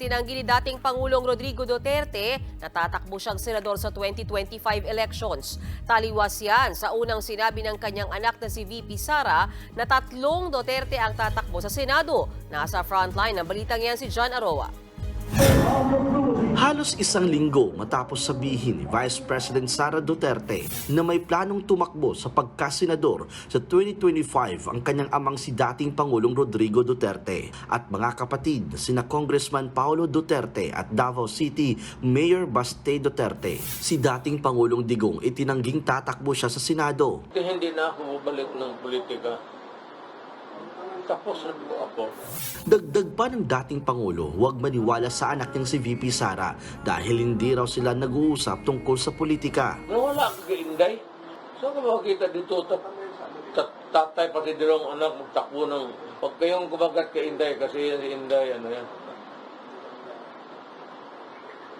itinanggi ni dating Pangulong Rodrigo Duterte na tatakbo siyang senador sa 2025 elections. Taliwas yan sa unang sinabi ng kanyang anak na si VP Sara na tatlong Duterte ang tatakbo sa Senado. Nasa frontline ng balitang yan si John Aroa. Halos isang linggo matapos sabihin ni Vice President Sara Duterte na may planong tumakbo sa pagkasenador sa 2025 ang kanyang amang si dating Pangulong Rodrigo Duterte at mga kapatid na sina Congressman Paulo Duterte at Davao City Mayor Baste Duterte. Si dating Pangulong Digong itinangging tatakbo siya sa Senado. Hindi na ako bumalik ng politika. Tapos na po ako. Dagdag pa ng dating Pangulo, huwag maniwala sa anak niyang si VP Sara dahil hindi raw sila nag-uusap tungkol sa politika. Nawala ka kay Inday. Saan ka makikita dito? Ta ta- tatay pati dalawang anak magtakbo ng... Huwag kayong kumagat kay Inday kasi yan si Inday, ano yan.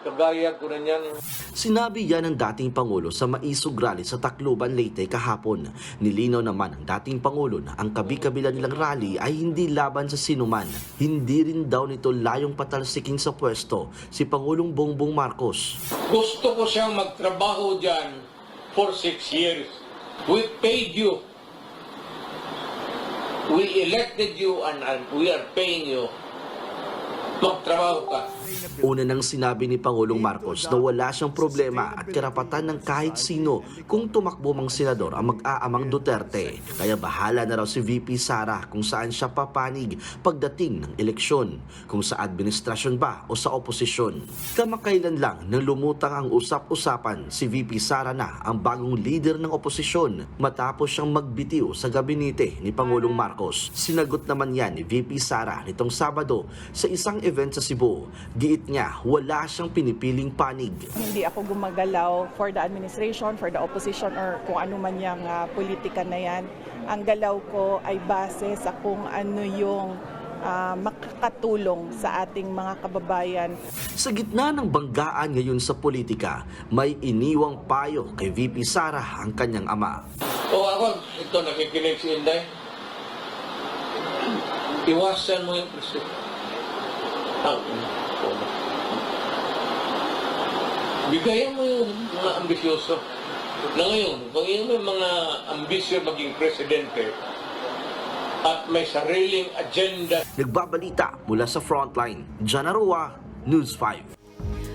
Kagaya ko rin yan. Sinabi yan ng dating Pangulo sa maisog rally sa Tacloban, Leyte kahapon. Nilinaw naman ng dating Pangulo na ang kabi-kabila nilang rally ay hindi laban sa sinuman. Hindi rin daw nito layong patalsiking sa pwesto si Pangulong Bongbong Marcos. Gusto ko siyang magtrabaho dyan for six years. We paid you. We elected you and, and we are paying you. Magtrabaho ka. Una nang sinabi ni Pangulong Marcos na wala siyang problema at karapatan ng kahit sino kung tumakbo mang senador ang mag-aamang Duterte. Kaya bahala na raw si VP Sara kung saan siya papanig pagdating ng eleksyon, kung sa administrasyon ba o sa oposisyon. Kamakailan lang nang lumutang ang usap-usapan si VP Sara na ang bagong leader ng oposisyon matapos siyang magbitiw sa gabinete ni Pangulong Marcos. Sinagot naman yan ni VP Sara nitong Sabado sa isang event sa Cebu. Giit niya, wala siyang pinipiling panig. Hindi ako gumagalaw for the administration, for the opposition, or kung ano man yung ah, politika na yan. Ang galaw ko ay base sa kung ano yung ah, makakatulong sa ating mga kababayan. Sa gitna ng banggaan ngayon sa politika, may iniwang payo kay VP Sara ang kanyang ama. O ako, ito nakikinig si Inday. Iwasan mo yung presidente. Ang Bigayan mo yung mga ambisyoso. Na ngayon, kung yung may mga ambisyo maging presidente at may sariling agenda Nagbabalita mula sa frontline, Janarua, News 5.